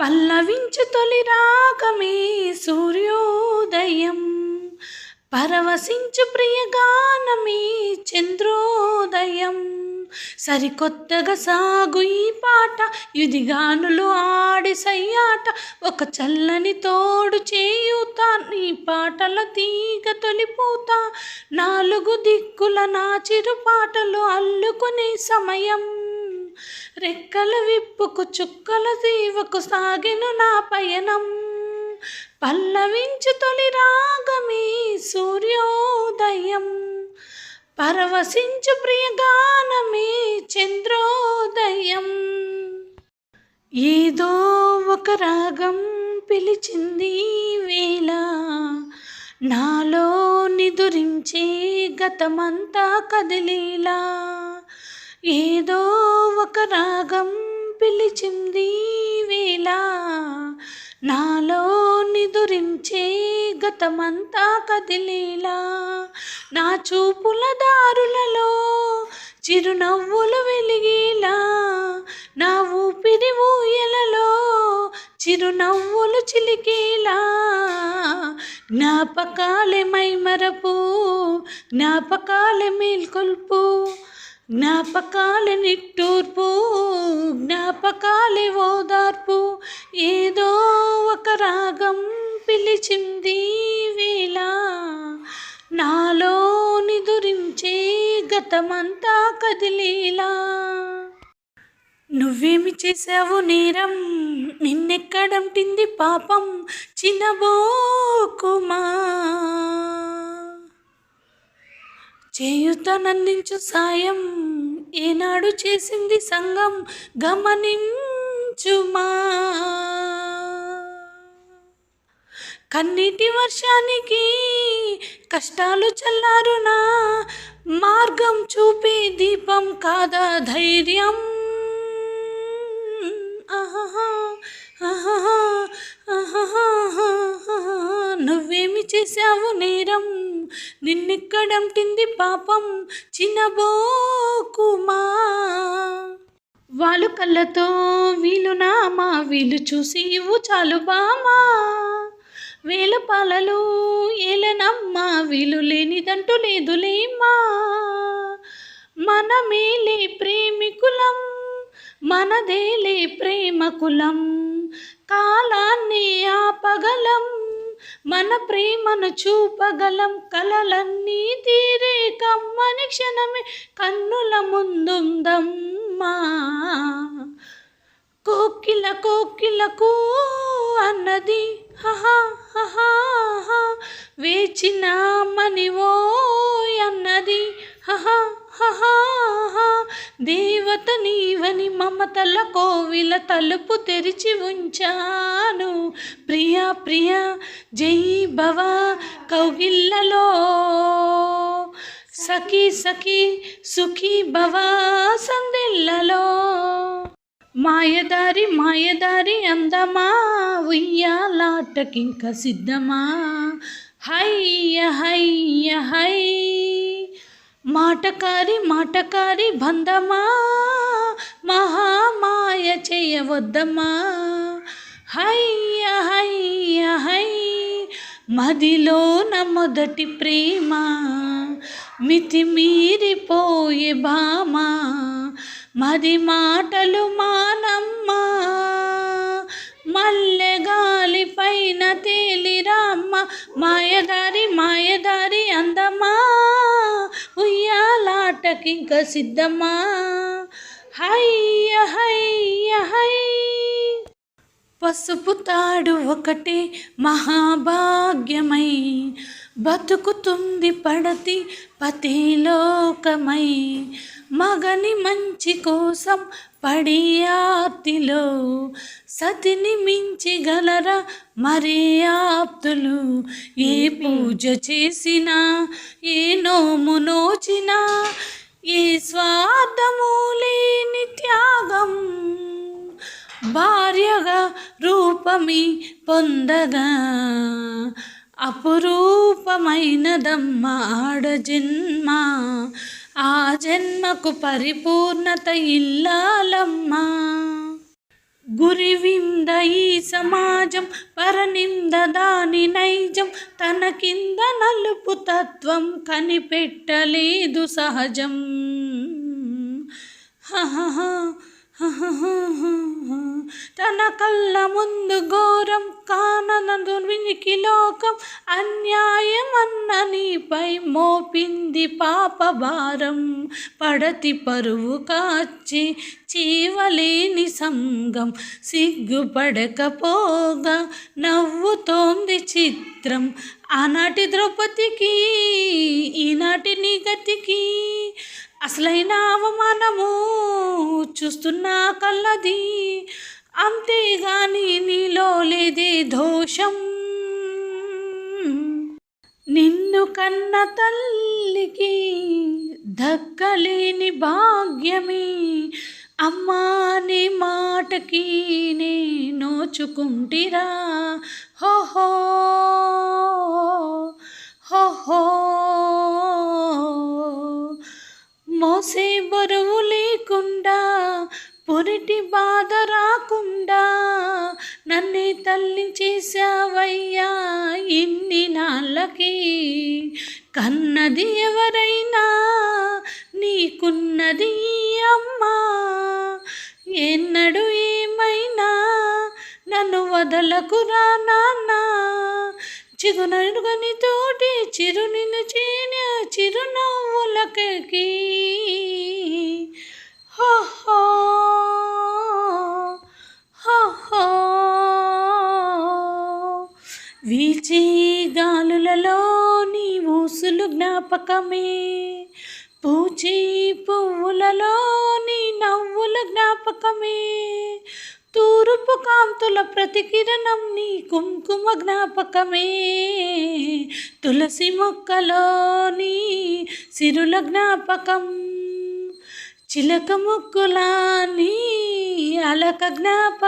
పల్లవించు తొలి రాగమే సూర్యోదయం. పరవశించు ప్రియగానమే చంద్రోదయం. సరికొత్తగా సాగు ఈ పాట యుదిగానులు ఆడి సయ్యాట. ఒక చల్లని తోడు చేయుత నీ పాటల తీగ తొలిపూత. నాలుగు దిక్కుల నా చిరు పాటలు అల్లుకునే సమయం. రెక్కల విప్పుకు చుక్కల దీవకు సాగిను నా పయనం. పల్లవించు తొలి రాగమీ సూర్యోదయం. పరవశించు ప్రియగానమే చంద్రోదయం. ఏదో ఒక రాగం పిలిచింది వేళ. నాలో నిదురించే గతమంతా కదిలీలా. ఏదో ఒక రాగం పిలిచింది వేలా వేళ. నాలో నిదురించే గతమంతా కదిలేలా నా చూపుల దారులలో చిరునవ్వులు వెలిగేలా నా ఊపిరి ఊయలలో చిరునవ్వులు చిలికేలా జ్ఞాపకాలే మైమరపు జ్ఞాపకాలే మేల్కొల్పు. జ్ఞాపకాల నిట్టూర్పు జ్ఞాపకాల ఓదార్పు ఏదో ఒక రాగం పిలిచింది వేలా వేళ. నాలో నిదురించే గతమంతా కదిలేలా. నువ్వేమి చేసావు నేరం? నిన్నెక్కడంటింది పాపం? చిన్నబోకుమా చేయుతనందించు సాయం ఏనాడు చేసింది సంఘం గమనించుమా కన్నీటి వర్షానికి కష్టాలు చల్లారునా మార్గం చూపే దీపం కాదా ధైర్యం ఆహా నువ్వేమి చేశావు నేర నిన్నెక్కడంటింది పాపం చిన్నబోకుమా వాళ్ళు కళ్ళతో వీలు నామా వీలు చూసి ఇవ్వు చాలు బామా. వేల పాలలు ఏలనమ్మా వీలు లేనిదంటూ లేదులేమా మనమేలే ప్రేమికులం మనదేలే ప్రేమకులం కాలాన్ని ఆపగలం మన ప్రేమను చూపగలం కలలన్నీ తీరే కమ్మని క్షణమే కన్నుల ముందుందమ్మా. కోకిల కోకిలకు అన్నది హహా హహా వేచినామని వేచిన మనివో అన్నది హహా హహా. దేవత నీవని మమతల కోవిల తలుపు తెరిచి ఉంచాను. ప్రియా ప్రియా జై భవ కౌగిల్లలో. సఖీ సఖీ సుఖీ భవ సందిల్లలో మాయదారి మాయదారి అందమా ఉయ్యాలాటకింక సిద్ధమా? హయ్య హయ్య హై మాటకారి మాటకారి బంధమా? మహామాయ చేయవద్దమా హయ్య హయ్య హై మదిలోన మొదటి ప్రేమ మితిమీరిపోయే భామా మది మాటలు మానమ్మా. మల్లెగాలి పైన తేలిరామ్మ మాయదారి మాయదారి అందమా ఉయ్యాలాటకింక సిద్ధమా హయ్య హయ్య హై. పసుపు తాడు ఒకటే మహాభాగ్యమై బతుకుతుంది పడతి పతిలోకమై మగని మంచి కోసం పడి ఆర్తిలో సతిని మించిగలరా మరే ఆప్తులు? ఏ పూజ చేసినా ఏ నోము నోచినా ఏ స్వార్థము లేని త్యాగం భార్యగా రూపమి పొందగా. అపురూపమైనదమ్మ ఆడజన్మ ఆ జన్మకు పరిపూర్ణత ఇల్లాలమ్మా. గురివింద ఈ సమాజం పరనింద దాని నైజం. తన కింద నలుపు తత్వం కనిపెట్టలేదు సహజం. హహ హహ తన కళ్ళ ముందు ఘోరం కానన వినికి లోకం అన్యాయం అన్న నీపై మోపింది పాప భారం. పడతి పరువు కాచి చీవలేని సంగం సిగ్గుపడకపోగా నవ్వుతోంది చిత్రం. ఆనాటి ద్రౌపదికి ఈనాటి నిగతికి అసలైన అవమానము చూస్తున్నా కళ్ళది. అంతేగాని నీలో లేదే దోషం. నిన్ను కన్న తల్లికి దక్కలేని భాగ్యమే. అమ్మా నీ మాటకి నే నోచుకుంటిరా. హోహో హోహో నాళ్ళకి కన్నది ఎవరైనా నీకున్నది అమ్మా. ఎన్నడు ఏమైనా నన్ను వదలకురా నాన్న. చిగునడుగని తోటి చిరునిను చేన చిరునవ్వులకి హో. వీచే గాలులలో నీ ఊసులు జ్ఞాపకమే. పూచే పువ్వులలో నీ నవ్వుల జ్ఞాపకమే. తూర్పు కాంతుల ప్రతికిరణం నీ కుంకుమ జ్ఞాపకమే. తులసి మొక్కలో నీ సిరుల జ్ఞాపకం. చిలక ముక్కులా నీ అలక జ్ఞాపకం